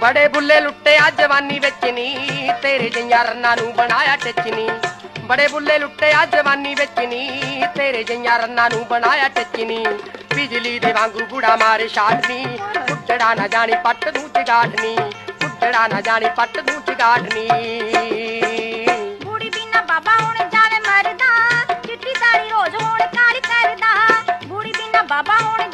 ਬੜੇ ਬੁੱਲੇ ਲੁੱਟਿਆ ਜਵਾਨੀ ਵਿੱਚ ਨੀ, ਤੇਰੇ ਜਿਹੀਆਂ ਰੰਨਾਂ ਨੂੰ ਬਣਾਇਆ ਟਿਚਨੀ ਬੜੇ ਬੁੱਲੇ ਲੁੱਟਿਆ ਜਵਾਨੀ ਵਿੱਚ ਨੀ, ਤੇਰੇ ਜਿਹੀਆਂ ਰੰਨਾਂ ਨੂੰ ਬਣਾਇਆ ਟਿਚਨੀ ਬਿਜਲੀ ਦੇ ਵਾਂਗੂ ਬੁੜਾ ਮਾਰੇ ਸ਼ਾਟਨੀ ਕੁੱਟੜਾ ਨਾ ਜਾਣੀ ਪੱਟ ਨੂੰ ਚਗਾਟਨੀ ਕੁੱਟੜਾ ਨਾ ਜਾਣੀ ਪੱਟ ਨੂੰ ਚਗਾਟਨੀ ਬਾਬਾ ਹੁਣ